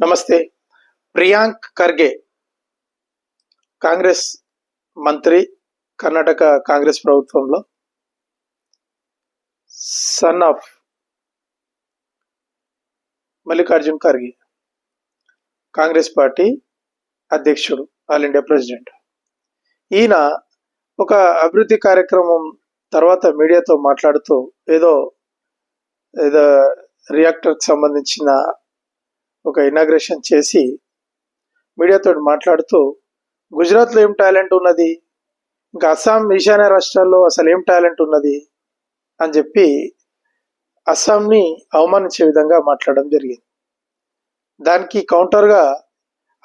నమస్తే. ప్రియాంక్ ఖర్గే కాంగ్రెస్ మంత్రి కర్ణాటక కాంగ్రెస్ ప్రభుత్వంలో son of Mallikarjun Kharge Congress party అధ్యక్షుడు ఆల్ ఇండియా ప్రెసిడెంట్. ఈయన ఒక అభివృద్ధి కార్యక్రమం తర్వాత మీడియాతో మాట్లాడుతూ ఏదో ఏదో రియాక్టర్కి సంబంధించిన ఒక ఇనాగ్రేషన్ చేసి మీడియాతో మాట్లాడుతూ గుజరాత్లో ఏం టాలెంట్ ఉన్నది? ఇంకా అస్సాం ఈశాన్య రాష్ట్రాల్లో అసలు ఏం టాలెంట్ ఉన్నది? అని చెప్పి అస్సాంని అవమానించే విధంగా మాట్లాడడం జరిగింది. దానికి కౌంటర్గా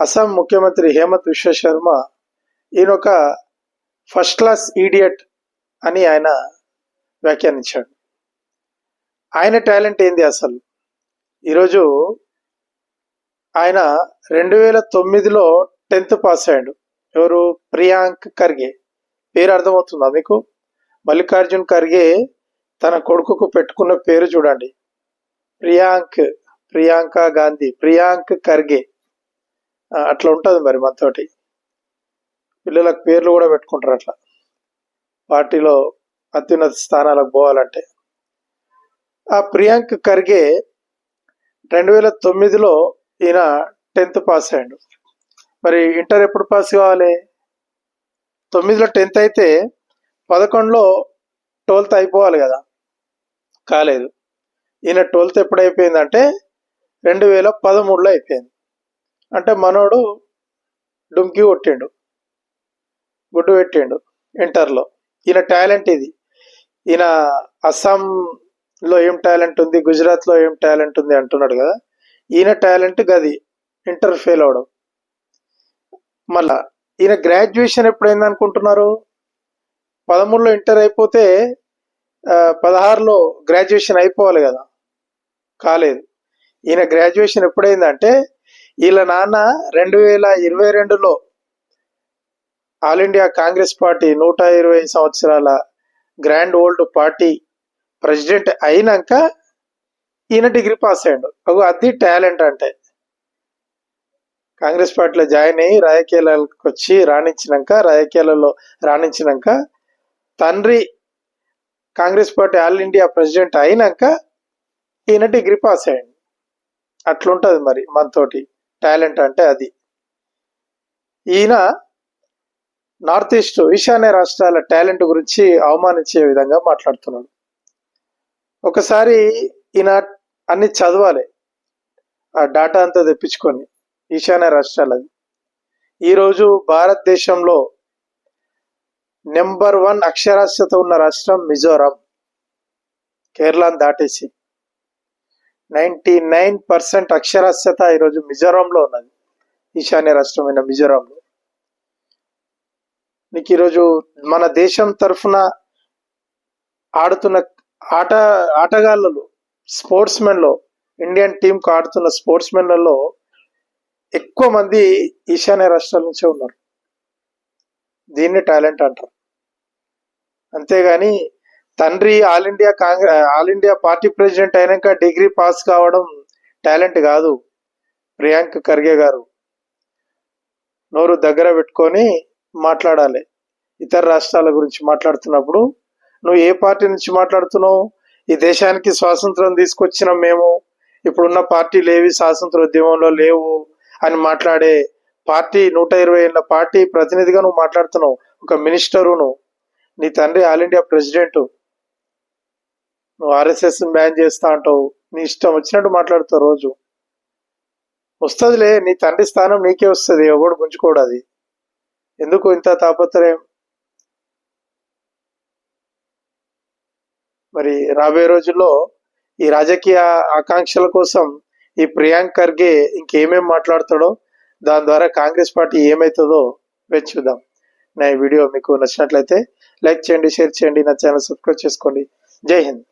అస్సాం ముఖ్యమంత్రి హేమంత్ విశ్వ శర్మ ఈయన ఒక ఫస్ట్ క్లాస్ ఈడియట్ అని ఆయన వ్యాఖ్యానించాడు. ఆయన టాలెంట్ ఏంది అసలు? ఈరోజు ఆయన రెండు వేల తొమ్మిదిలో టెన్త్ పాస్ అయ్యాడు. ఎవరు? ప్రియాంక్ ఖర్గే. పేరు అర్థమవుతుందా మీకు? మల్లికార్జున్ ఖర్గే తన కొడుకుకు పెట్టుకున్న పేరు చూడండి. ప్రియాంక్ ప్రియాంక గాంధీ ప్రియాంక్ ఖర్గే. అట్లా ఉంటుంది మరి మనతోటి. పిల్లలకు పేర్లు కూడా పెట్టుకుంటారు అట్లా. పార్టీలో అత్యున్నత స్థానాలకు పోవాలంటే. ఆ ప్రియాంక్ ఖర్గే రెండు వేల తొమ్మిదిలో ఈయన టెన్త్ పాస్ అయ్యాడు. మరి ఇంటర్ ఎప్పుడు పాస్ కావాలి? తొమ్మిదిలో టెన్త్ అయితే పదకొండులో ట్వెల్త్ అయిపోవాలి కదా? కాలేదు. ఈయన ట్వెల్త్ ఎప్పుడు అయిపోయిందంటే రెండు వేల పదమూడులో అయిపోయింది. అంటే మనోడు డుమ్కి కొట్టిండు. గుడ్డు పెట్టిండు ఇంటర్లో. ఈయన టాలెంట్ ఇది. ఈయన అస్సాంలో ఏం టాలెంట్ ఉంది? గుజరాత్లో ఏం టాలెంట్ ఉంది? అంటున్నాడు కదా. ఈయన టాలెంట్ గది ఇంటర్ ఫెయిల్ అవడం. మళ్ళా ఈయన గ్రాడ్యుయేషన్ ఎప్పుడైంది అనుకుంటున్నారు? పదమూడులో ఇంటర్ అయిపోతే పదహారులో గ్రాడ్యుయేషన్ అయిపోవాలి కదా? కాలేదు. ఈయన గ్రాడ్యుయేషన్ ఎప్పుడైందంటే వీళ్ళ నాన్న రెండు వేల ఇరవై రెండులో ఆల్ ఇండియా కాంగ్రెస్ పార్టీ నూట ఇరవై సంవత్సరాల గ్రాండ్ ఓల్డ్ పార్టీ ప్రెసిడెంట్ అయినాక ఈయన డిగ్రీ పాస్ అయ్యాడు. అగో అది టాలెంట్ అంటే. కాంగ్రెస్ పార్టీలో జాయిన్ అయ్యి రాజకీయాలకు వచ్చి రాణించినాక రాజకీయాలలో రాణించినాక తండ్రి Congress party all India president అయినాక ఈయన డిగ్రీ పాస్ అయ్యాడు. అట్లుంటుంది మరి మనతోటి. టాలెంట్ అంటే అది. ఈయన నార్త్ ఈస్ట్ ఈశాన్య రాష్ట్రాల టాలెంట్ గురించి అవమానించే విధంగా మాట్లాడుతున్నాడు. ఒకసారి ఈయన అన్ని చదవాలి. ఆ డాటా అంతా తెప్పించుకొని ఈశాన్య రాష్ట్రాలది. ఈరోజు భారతదేశంలో నెంబర్ వన్ అక్షరాస్యత ఉన్న రాష్ట్రం మిజోరాం. కేరళను దాటేసి నైంటీ నైన్ పర్సెంట్ అక్షరాస్యత ఈరోజు మిజోరాంలో ఉన్నది. ఈశాన్య రాష్ట్రమైన మిజోరాంలో. నీకు ఈరోజు మన దేశం తరఫున ఆడుతున్న ఆట ఆటగాళ్ళలో స్పోర్ట్స్ మెన్లో ఇండియన్ టీంకు ఆడుతున్న స్పోర్ట్స్ మెన్లలో ఎక్కువ మంది ఈశాన్య రాష్ట్రాల నుంచే ఉన్నారు. దీన్ని టాలెంట్ అంటారు. అంతేగాని తండ్రి all India Congress all India party president అయినాక డిగ్రీ పాస్ కావడం టాలెంట్ కాదు. ప్రియాంక్ ఖర్గే గారు నోరు దగ్గర పెట్టుకొని మాట్లాడాలి. ఇతర రాష్ట్రాల గురించి మాట్లాడుతున్నప్పుడు నువ్వు ఏ పార్టీ నుంచి మాట్లాడుతున్నావు? ఈ దేశానికి స్వాతంత్రం తీసుకొచ్చిన మేము ఇప్పుడున్న పార్టీలు ఏవి స్వాతంత్ర ఉద్యమంలో లేవు అని మాట్లాడే పార్టీ నూట ఇరవై ఏళ్ళ పార్టీ ప్రతినిధిగా నువ్వు మాట్లాడుతున్నావు. ఒక మినిస్టరు నువ్వు. నీ తండ్రి ఆల్ ఇండియా ప్రెసిడెంట్. నువ్వు ఆర్ఎస్ఎస్ బ్యాన్ చేస్తా అంటావు. నీ ఇష్టం వచ్చినట్టు మాట్లాడుతావు రోజు. వస్తుందిలే నీ తండ్రి స్థానం నీకే వస్తుంది ఎవడు గుంజుకోడు అది. ఎందుకు ఇంత తాపత్రయం? మరి రాబోయే రోజుల్లో ఈ రాజకీయ ఆకాంక్షల కోసం ఈ ప్రియాంక్ ఖర్గే ఇంకేమేం మాట్లాడతాడో దాని ద్వారా కాంగ్రెస్ పార్టీ ఏమవుతుందో వేచి చూద్దాం. నా ఈ వీడియో మీకు నచ్చినట్లయితే లైక్ చేయండి షేర్ చేయండి నా ఛానల్ సబ్స్క్రైబ్ చేసుకోండి. జై హింద్.